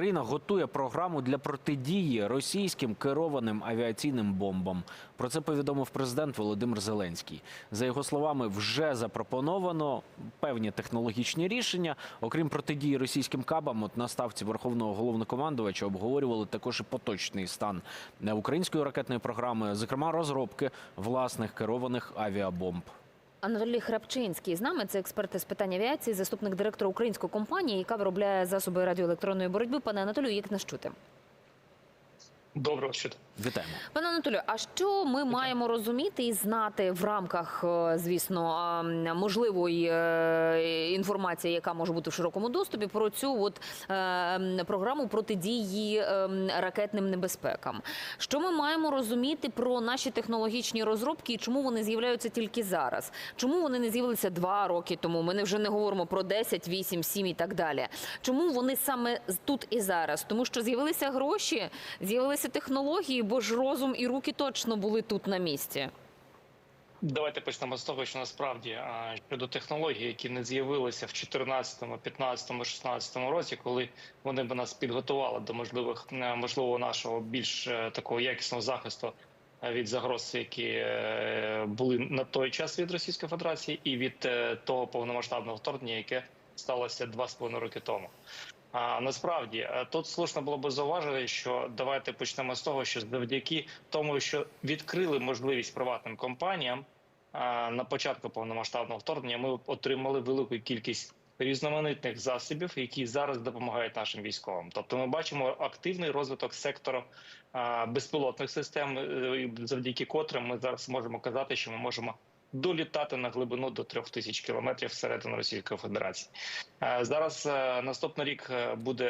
Україна готує програму для протидії російським керованим авіаційним бомбам. Про це повідомив президент Володимир Зеленський. За його словами, вже запропоновано певні технологічні рішення. Окрім протидії російським кабам, от на ставці верховного головнокомандувача обговорювали також і поточний стан української ракетної програми, зокрема розробки власних керованих авіабомб. Анатолій Храпчинський з нами це експерт з питань авіації, заступник директора української компанії, яка виробляє засоби радіоелектронної боротьби. Пане Анатолію, як нас чути? Доброго щодо. Вітаємо. Пане Анатолію, а що ми маємо розуміти і знати в рамках, е, звісно, можливої е, інформації, яка може бути в широкому доступі, про цю от е, програму протидії ракетним небезпекам? Що ми маємо розуміти про наші технологічні розробки і чому вони з'являються тільки зараз? Чому вони не з'явилися два роки тому? Ми вже не говоримо про 10, 8, 7 і так далі. Чому вони саме тут і зараз? Тому що з'явилися гроші, з'явилися технології, бо ж розум і руки точно були тут на місці. Давайте почнемо з того, що насправді щодо технологій, які не з'явилися в 14, 15, 16 році, коли вони б нас підготували до можливих е, можливо нашого більш е, такого якісного захисту е, від загроз, які були на той час від Російської Федерації, і від того повномасштабного вторгнення, яке сталося два з половиною роки тому. А насправді е, тут слушно було би зауважити, що давайте почнемо з того, що завдяки тому, що відкрили можливість приватним компаніям на початку повномасштабного вторгнення, ми отримали велику кількість різноманітних засобів, які зараз допомагають нашим військовим. Тобто, ми бачимо активний розвиток сектору безпілотних систем, е, завдяки котрим ми зараз можемо казати, що ми можемо. Долітати на глибину до трьох тисяч кілометрів всередину Російської Федерації Е, зараз. е, Наступний рік е, буде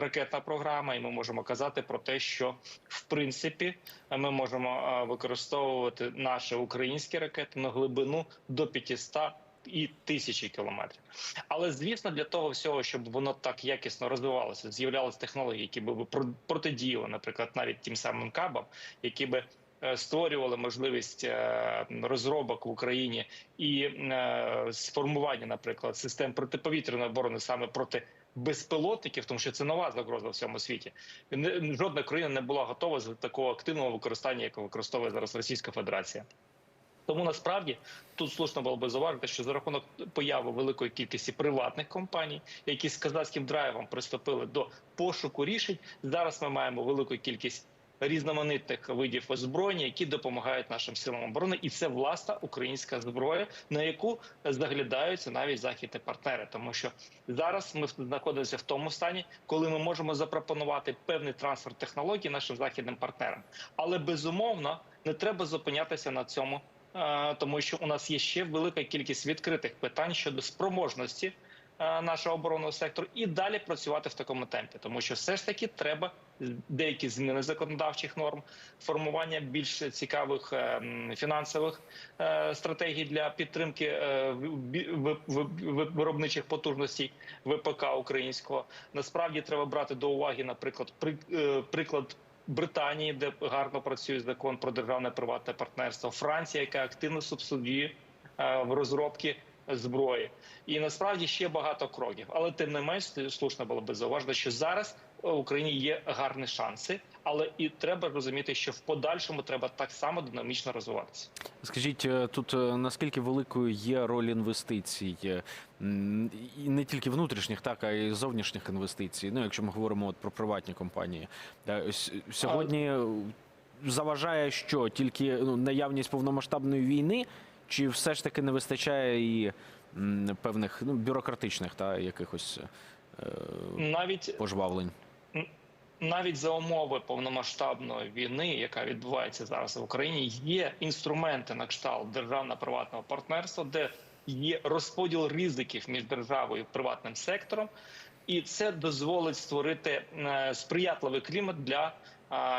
ракетна програма, і ми можемо казати про те, що в принципі ми можемо використовувати наші українські ракети на глибину до 500 і тисячі кілометрів. Але звісно, для того всього, щоб воно так якісно розвивалося, з'являлися технології, які би про- протидіяли, наприклад, навіть тим самим кабам, які би створювали можливість е, розробок в Україні і е, сформування, наприклад, систем протиповітряної оборони саме проти безпілотників, тому що це нова загроза в всьому світі. Жодна країна не була готова до такого активного використання, яке використовує зараз Російська Федерація. Тому насправді тут слушно було би зауважити, що за рахунок появи великої кількості приватних компаній, які з казацьким драйвом приступили до пошуку рішень, зараз ми маємо велику кількість різноманітних видів озброєння, які допомагають нашим силам оборони, і це власна українська зброя, на яку заглядаються навіть західні партнери, тому що зараз ми знаходимося в тому стані, коли ми можемо запропонувати певний трансфер технологій нашим західним партнерам, але безумовно не треба зупинятися на цьому. е, Тому що у нас є ще велика кількість відкритих питань щодо спроможності нашого оборонного сектору і далі працювати в такому темпі, тому що все ж таки треба деякі зміни законодавчих норм, формування більш цікавих е, фінансових е, стратегій для підтримки е, виробничих потужностей ВПК українського. Насправді треба брати до уваги, наприклад, е, приклад. Британії, де гарно працює закон про державне приватне партнерство, Франція, яка активно субсидіює е, в розробці зброї, і насправді ще багато кроків. Але тим не менш слушно було би зауважити, що зараз в Україні є гарні шанси, але і треба розуміти, що в подальшому треба так само динамічно розвиватися. Скажіть, е, тут е, наскільки великою є роль інвестицій, е, і не тільки внутрішніх, так а й зовнішніх інвестицій. Ну, якщо ми говоримо от про приватні компанії, Е, сьогодні е, заважає що тільки ну, наявність повномасштабної війни, чи все ж таки не вистачає і певних ну, бюрократичних та якихось е, Навіть пожвавлень? навіть за умови повномасштабної війни, яка відбувається зараз в Україні, є інструменти на кшталт державно-приватного партнерства, де є розподіл ризиків між державою і приватним сектором, і це дозволить створити е, сприятливий клімат для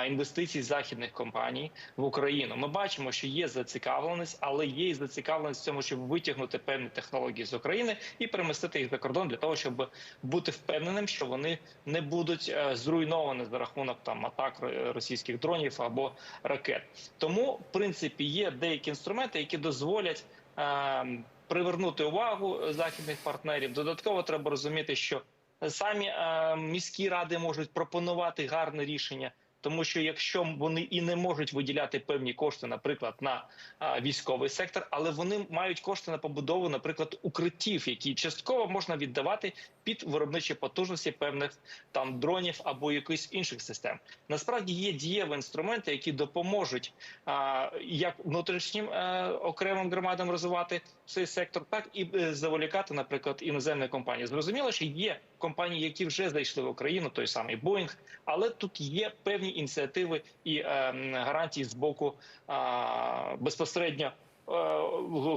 інвестицій західних компаній в Україну. Ми бачимо, що є зацікавленість, але є і зацікавленість в цьому, щоб витягнути певні технології з України і перемістити їх за кордон для того, щоб бути впевненим, що вони не будуть е, зруйновані за рахунок там атак ро- російських дронів або ракет. Тому, в принципі, є деякі інструменти, які дозволять. е, Привернути увагу західних партнерів. Додатково треба розуміти, що самі е, міські ради можуть пропонувати гарне рішення. Тому що якщо вони і не можуть виділяти певні кошти, наприклад, на а, військовий сектор, але вони мають кошти на побудову, наприклад, укриттів, які частково можна віддавати під виробничі потужності певних там дронів або якихось інших систем. Насправді є дієві інструменти, які допоможуть а, як внутрішнім е, окремим громадам розвивати цей сектор, так і е, заволікати, наприклад, іноземні компанії. Зрозуміло, що є компанії, які вже зайшли в Україну, той самий Боїнг, але тут є певні ініціативи і е, гарантії з боку а, безпосередньо. е,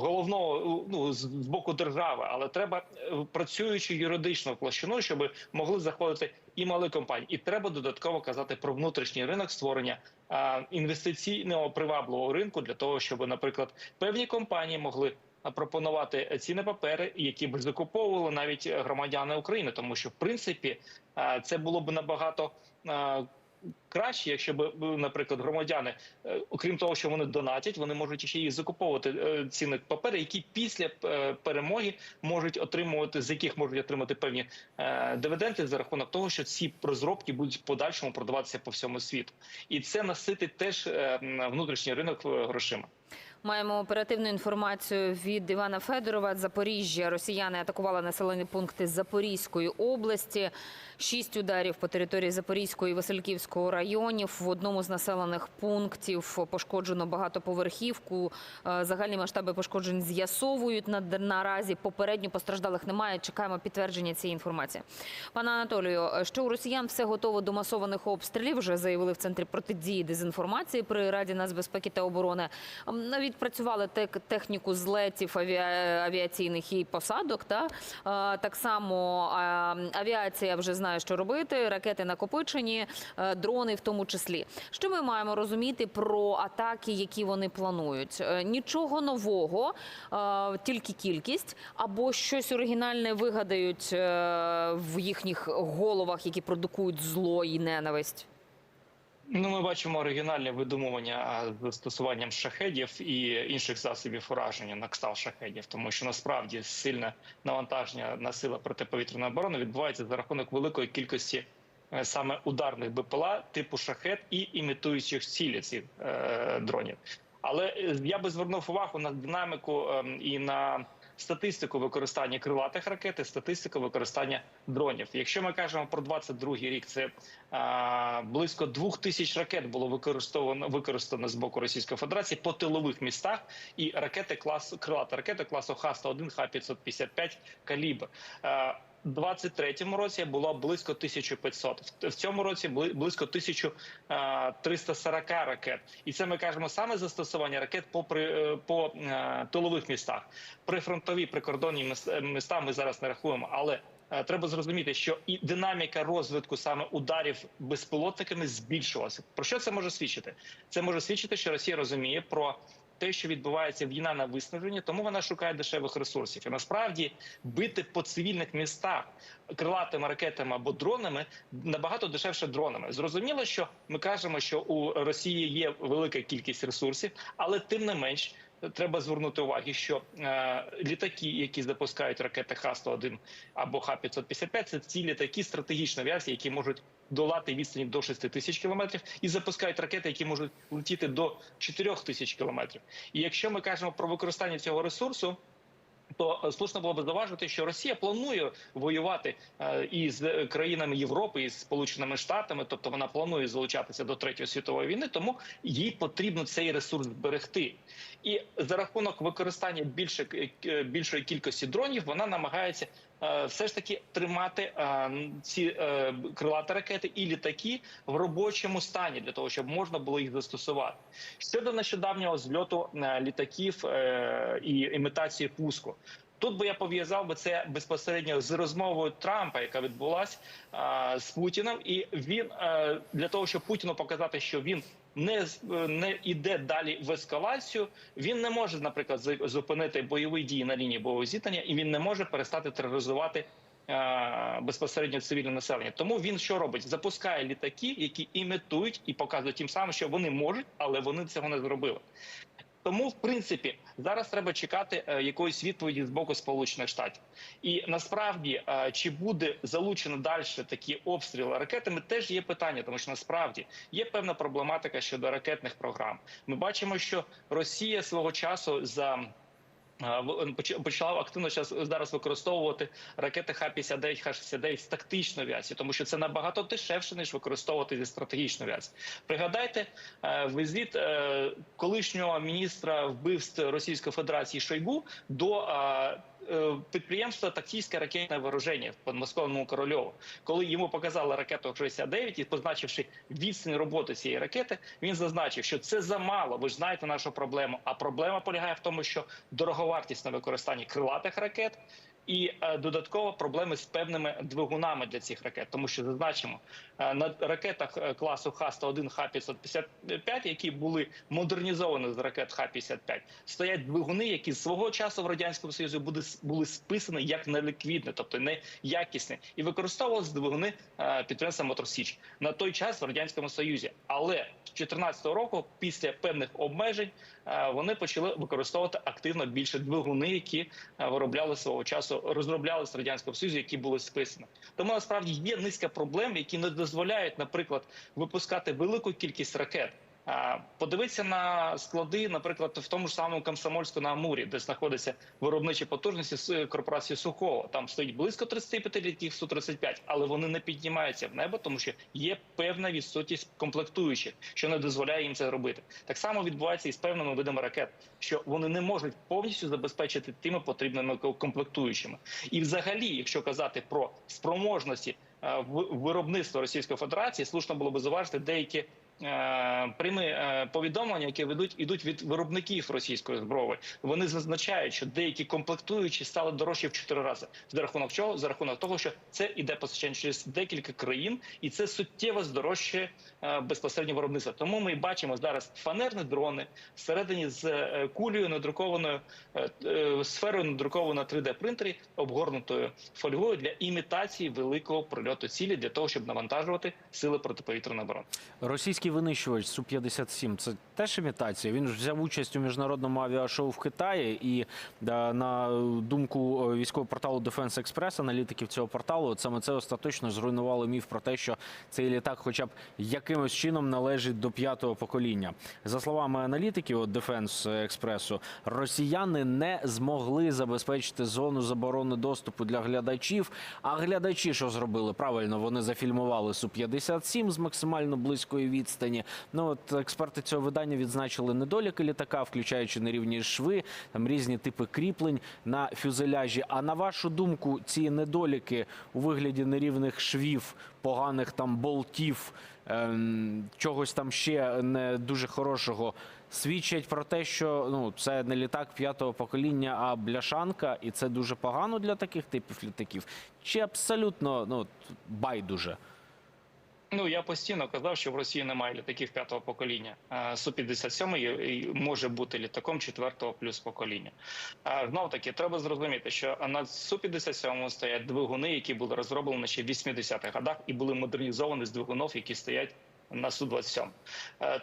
Головного ну з боку держави, але треба е, працюючи юридично площиною, щоб могли заходити і мали компанії, і треба додатково казати про внутрішній ринок створення інвестиційного привабливого ринку для того, щоб, наприклад, певні компанії могли пропонувати ціни папери, які б закуповували навіть громадяни України, тому що в принципі це було б набагато. Краще, якщо б, наприклад, громадяни, е, окрім того, що вони донатять, вони можуть ще й закуповувати е, ціни папери, які після е, перемоги можуть отримувати, з яких можуть отримати певні е, дивіденди за рахунок того, що ці розробки будуть в подальшому продаватися по всьому світу, і це наситить теж е, внутрішній ринок е, грошима. Маємо оперативну інформацію від Івана Федорова. Запоріжжя росіяни атакували населені пункти Запорізької області. Шість ударів по території Запорізького і Васильківського районів. В одному з населених пунктів пошкоджено багатоповерхівку. Е, Загальні масштаби пошкоджень з'ясовують. Наразі попередньо постраждалих немає. Чекаємо підтвердження цієї інформації. Пане Анатолію, що у росіян все готово до масованих обстрілів, вже заявили в центрі протидії дезінформації при Раді нацбезпеки та оборони. М, Відпрацювали тек- техніку злетів авіа- авіаційних і посадок. Та так само авіація вже знає, що робити. Ракети накопичені, е, дрони в тому числі. Що ми маємо розуміти про атаки, які вони планують? Е, Нічого нового, е, тільки кількість, або щось оригінальне вигадають в їхніх головах, які продукують зло і ненависть. Ну, ми бачимо оригінальне видумування з застосуванням шахедів і інших засобів ураження на кшталт шахедів, тому що насправді сильне навантаження на сили протиповітряної оборони відбувається за рахунок великої кількості е, саме ударних БПЛА типу шахет і імітуючих цілі цих е, дронів. Але е, я би звернув увагу на динаміку ем, і на статистику використання крилатих ракет і статистику використання дронів. Якщо ми кажемо про 22-й рік, це а, близько двох тисяч ракет було використовано використано з боку Російської Федерації по тилових містах і ракети класу крилата ракети класу Х-101, Х-555 калібр. А, 23-му році було близько 1500. В- цьому році бли- близько 1340 ракет. І це ми кажемо саме застосування ракет по, при, е, по е, тилових містах. Прифронтові прикордонні міс- е, міста ми зараз не рахуємо, але е, треба зрозуміти, що і динаміка розвитку саме ударів безпілотниками збільшилася. Про що це може свідчити? Це може свідчити, що Росія розуміє про те, що відбувається війна на виснаження, тому вона шукає дешевих ресурсів. І насправді бити по цивільних містах крилатими ракетами або дронами набагато дешевше дронами. Зрозуміло, що ми кажемо, що у Росії є велика кількість ресурсів, але тим не менш. Треба звернути увагу, що е, літаки, які запускають ракети Х-101 або Х-555, це ці літаки стратегічної авіації, які можуть долати відстані до 6 тисяч кілометрів, і запускають ракети, які можуть летіти до 4 тисяч кілометрів. І якщо ми кажемо про використання цього ресурсу. То е, слушно було б зауважити, що Росія планує воювати е, із країнами Європи із Сполученими Штатами, тобто вона планує залучатися до третьої світової війни, тому їй потрібно цей ресурс зберегти. І за рахунок використання більше е, більшої кількості дронів вона намагається все ж таки тримати е, ці е, крилаті ракети і літаки в робочому стані для того, щоб можна було їх застосувати. Щодо нещодавнього зльоту е, літаків е, і імітації пуску. Тут би я пов'язав би це безпосередньо з розмовою Трампа, яка відбулася з Путіним, і він для того, щоб Путіну показати, що він не е, не йде далі в ескалацію. Він не може, наприклад, зупинити бойові дії на лінії бойового зіткнення, і він не може перестати тероризувати. е, Безпосередньо цивільне населення, тому він що робить? Запускає літаки, які імітують і показують тим самим, що вони можуть, але вони цього не зробили. Тому, в принципі, зараз треба чекати е, якоїсь відповіді з боку Сполучених Штатів. І насправді, е, чи буде залучено далі такі обстріли ракетами, теж є питання, тому що насправді є певна проблематика щодо ракетних програм. Ми бачимо, що Росія свого часу за е, в- почала активно зараз зараз використовувати ракети Х-59, Х-69 з тактичної авіації, тому що це набагато дешевше ніж використовувати зі стратегічної авіації. Пригадайте е, візит е, колишнього міністра вбивств Російської Федерації Шойгу до е, е, підприємства тактичне ракетне вооруження в подмосковному Корольову. Коли йому показали ракету 69 і позначивши відстань роботи цієї ракети, він зазначив, що це замало. Ви ж знаєте нашу проблему. А проблема полягає в тому, що дороговартісне використання крилатих ракет. І е, додатково проблеми з певними двигунами для цих ракет, тому що зазначимо е, на ракетах класу Х-101, Х-555, які були модернізовані з ракет Х-55, стоять двигуни, які свого часу в радянському союзі були, були списані як неліквідні, тобто не якісні, і використовувалися двигуни е, підприємства Моторсіч на той час в радянському союзі. Але з 2014 року, після певних обмежень, е, вони почали використовувати активно більше двигуни, які е, виробляли свого часу, розроблялися в радянському союзі, які були списані. Тому насправді є низка проблем, які не дозволяють, наприклад, випускати велику кількість ракет. Подивитися на склади, наприклад, в тому ж самому Комсомольську на Амурі, де знаходяться виробничі потужності корпорації Сухого. Там стоїть близько 35 літів Су-35, але вони не піднімаються в небо, тому що є певна відсутність комплектуючих, що не дозволяє їм це робити. Так само відбувається і з певними видами ракет, що вони не можуть повністю забезпечити тими потрібними комплектуючими. І, взагалі, якщо казати про спроможності в- виробництва Російської Федерації, слушно було би зауважити деякі е, прямі е, повідомлення, які ведуть ідуть від виробників російської зброї. Вони зазначають, що деякі комплектуючі стали дорожчі в 4 рази. За рахунок чого? За рахунок того, що це іде постачання через декілька країн, і це суттєво здорожчує е, безпосередньо виробництво. Тому ми бачимо зараз фанерні дрони всередині з е, кулею надрукованою сферою надрукованою на 3D принтері, обгорнутою фольгою для імітації великого прильоту цілі для того, щоб навантажувати сили протиповітряної оборони. Російський винищувач Су-57 – це теж імітація. Він взяв участь у міжнародному авіашоу в Китаї. І на думку е, військового порталу Defense Express, аналітиків цього порталу, саме це остаточно зруйнувало міф про те, що цей літак, хоча б якимось чином, належить до п'ятого покоління. За словами аналітиків от Defense Express, росіяни не змогли забезпечити зону заборони доступу для глядачів. А глядачі що зробили? Правильно, вони зафільмували Су-57 з максимально близької відстані. Ну от експерти цього видання відзначили недоліки літака, включаючи нерівні шви, там різні типи кріплень на фюзеляжі. А на вашу думку, ці недоліки у вигляді нерівних швів, поганих там болтів, ем, чогось там ще не дуже хорошого. Свідчать про те, що ну це не літак п'ятого покоління, а бляшанка, і це дуже погано для таких типів літаків. Чи абсолютно ну байдуже? Ну я постійно казав, що в Росії немає літаків п'ятого покоління. Су 57 може бути літаком четвертого плюс покоління. А Знов таки треба зрозуміти, що на Су 57 стоять двигуни, які були розроблені ще в 80-х годах і були модернізовані з двигунів, які стоять. На су 27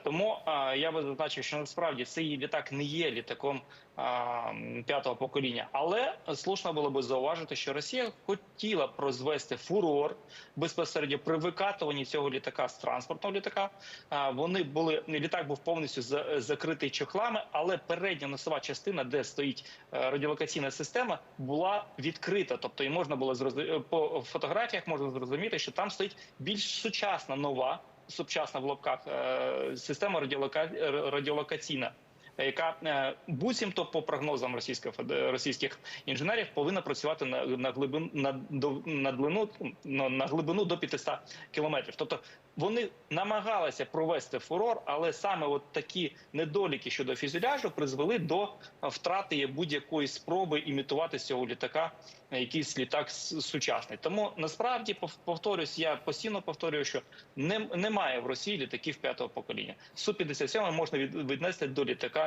тому е, я би зазначив, що насправді цей літак не є літаком е, п'ятого покоління, але слушно було би зауважити, що Росія хотіла прозвести фурор безпосередньо при викатуванні цього літака з транспортного літака. Е, вони були літак був повністю за- закритий чохлами, але передня носова частина, де стоїть е, радіолокаційна система, була відкрита. Тобто, і можна було зроз- по фотографіях можна зрозуміти, що там стоїть більш сучасна нова сучасна в лапках е, система радіолока- радіолокаційна. Яка е, буцімто по прогнозам російських російських інженерів повинна працювати на на глибину на, до- на длину ну, на глибину до 500 кілометрів. Тобто вони намагалися провести фурор, але саме от такі недоліки щодо фюзеляжу призвели до втрати будь-якої спроби імітувати цього літака якийсь літак сучасний. Тому насправді пов- повторюсь, я постійно повторюю, що не, немає в Росії літаків п'ятого покоління. Су 57 можна від, віднести до літака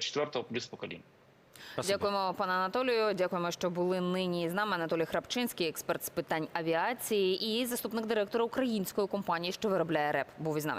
четвертого плюс покоління. Спасибо. Дякуємо, пане Анатолію. Дякуємо, що були нині з нами. Анатолій Храпчинський, експерт з питань авіації і заступник директора української компанії, що виробляє РЕП, був із нами.